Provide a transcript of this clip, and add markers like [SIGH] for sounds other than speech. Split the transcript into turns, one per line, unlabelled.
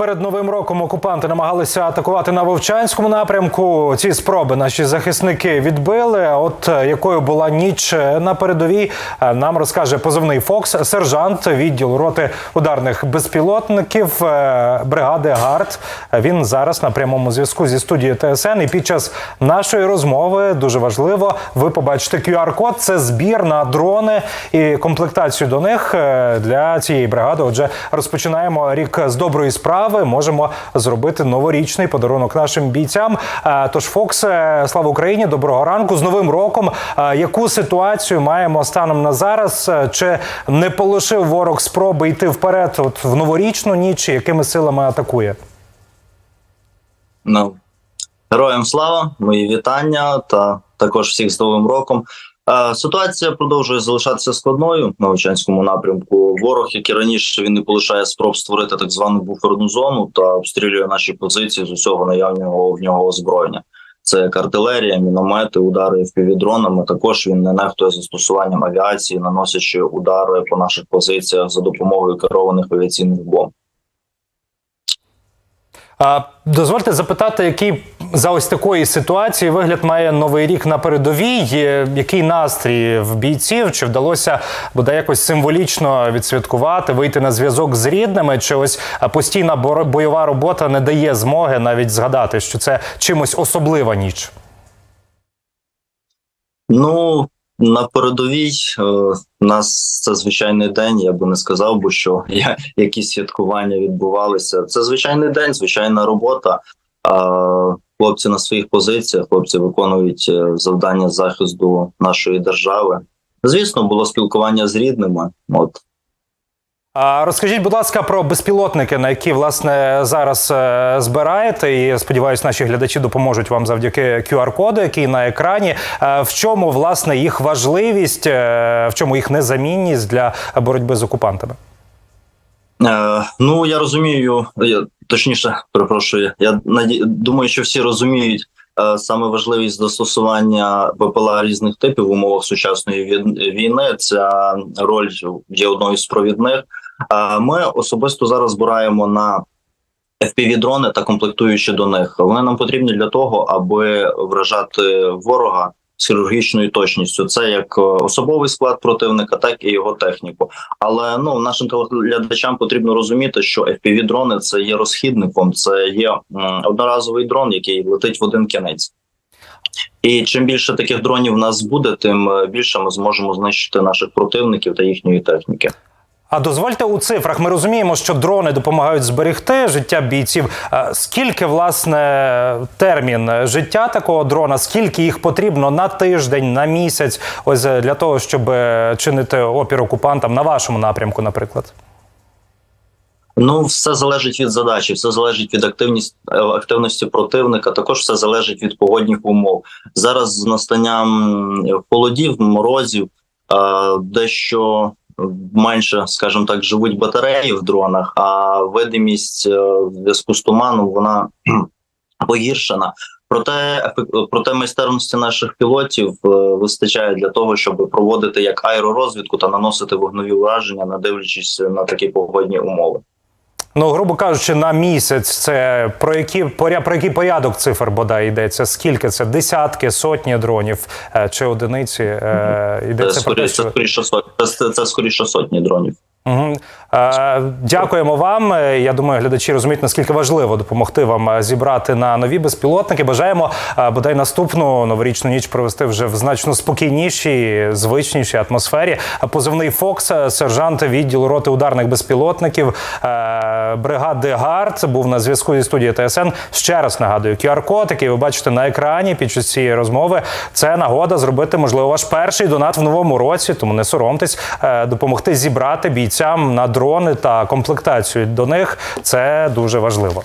Перед новим роком окупанти намагалися атакувати на Вовчанському напрямку. Ці спроби наші захисники відбили. От е, якою була ніч на передовій, е, нам розкаже позивний Фокс, сержант відділу роти ударних безпілотників е, бригади ГАРД. Він зараз на прямому зв'язку зі студією ТСН. І під час нашої розмови дуже важливо. Ви побачите QR-код. Це збір на дрони і комплектацію до них е, для цієї бригади. Отже, розпочинаємо рік з доброї справи. Можемо зробити новорічний подарунок нашим бійцям. Е, Тож, Фокс, е, слава Україні, доброго ранку з новим роком. Е, Яку ситуацію маємо станом на зараз? Чи не полишив ворог спроби йти вперед от в новорічну ніч? Якими силами атакує?
Ну, героям слава, мої вітання та також всіх з Новим роком. Е, Ситуація продовжує залишатися складною на Вовчанському напрямку. Ворог, як і раніше, він не полишає спроб створити так звану буферну зону та обстрілює наші позиції з усього наявного в нього озброєння. Це як артилерія, міномети, удари впівдронами. Також він не нехтує застосуванням авіації, наносячи удари по наших позиціях за допомогою керованих авіаційних бомб.
А, Дозвольте запитати, який за ось такої ситуації вигляд має новий рік на передовій. Е, Який настрій в бійців? Чи вдалося бодай якось символічно відсвяткувати, вийти на зв'язок з рідними? Чи ось постійна бойова робота не дає змоги навіть згадати, що це чимось особлива ніч?
Ну на передовій е, у нас це звичайний день. Я би не сказав, би, що я, якісь святкування відбувалися. Це звичайний день, звичайна робота. Хлопці на своїх позиціях, хлопці виконують е, завдання захисту нашої держави. Звісно, було спілкування з рідними. От
розкажіть, будь ласка, про безпілотники, на які власне зараз е, збираєте, і сподіваюся, наші глядачі допоможуть вам завдяки QR-коду, який на екрані. Е, В чому власне їх важливість, в чому їх незамінність для боротьби з окупантами?
Е, ну я розумію, я точніше перепрошую. Я наді... думаю, що всі розуміють е, саме важливість застосування БПЛА різних типів в умовах сучасної вій- війни. Ця роль є одною з провідних. Е, ми особисто зараз збираємо на FPV-дрони та комплектуючи до них. Вони нам потрібні для того, аби вражати ворога хірургічною точністю. Це як е, особовий склад противника, так і його техніку. Але ну нашим телеглядачам потрібно розуміти, що FPV-дрони це є розхідником, це є одноразовий дрон, який летить в один кінець. І чим більше таких дронів в нас буде, тим е, більше ми зможемо знищити наших противників та їхньої техніки.
А дозвольте у цифрах. Ми розуміємо, що дрони допомагають зберегти життя бійців. Е, Скільки власне термін життя такого дрона? Скільки їх потрібно на тиждень, на місяць? Ось е, для того, щоб е, чинити опір окупантам на вашому напрямку, наприклад?
Ну, все залежить від задачі, все залежить від активність активності противника. Також все залежить від погодних умов. Зараз з настанням холодів, морозів, дещо менше, скажімо так, живуть батареї в дронах, а видимість е, в зв'язку з туманом вона [CLEARS THROAT] погіршена. Проте проте майстерності наших пілотів е, вистачає для того, щоб проводити як аеророзвідку та наносити вогнові враження, не дивлячись на такі погодні умови.
Ну, грубо кажучи, на місяць це про які про який порядок цифр бодай йдеться? Скільки це? Десятки, сотні дронів е, чи одиниці? Е,
Це
Йдеться про те, що
це скоріше. Це, це скоріше сотні дронів.
Угу. Е, дякуємо вам. Е, Я думаю, глядачі розуміють, наскільки важливо допомогти вам е, зібрати на нові безпілотники. Бажаємо е, бодай наступну новорічну ніч провести вже в значно спокійнішій, звичнішій атмосфері. Позивний Фокс, сержант відділу роти ударних безпілотників е, бригади ГАРД був на зв'язку зі студією ТСН. Ще раз нагадую, QR-код, який ви бачите на екрані під час цієї розмови. Це нагода зробити, можливо, ваш перший донат в новому році. Тому не соромтесь, е, допомогти зібрати бійцям на дрони та комплектацію до них. Це дуже важливо.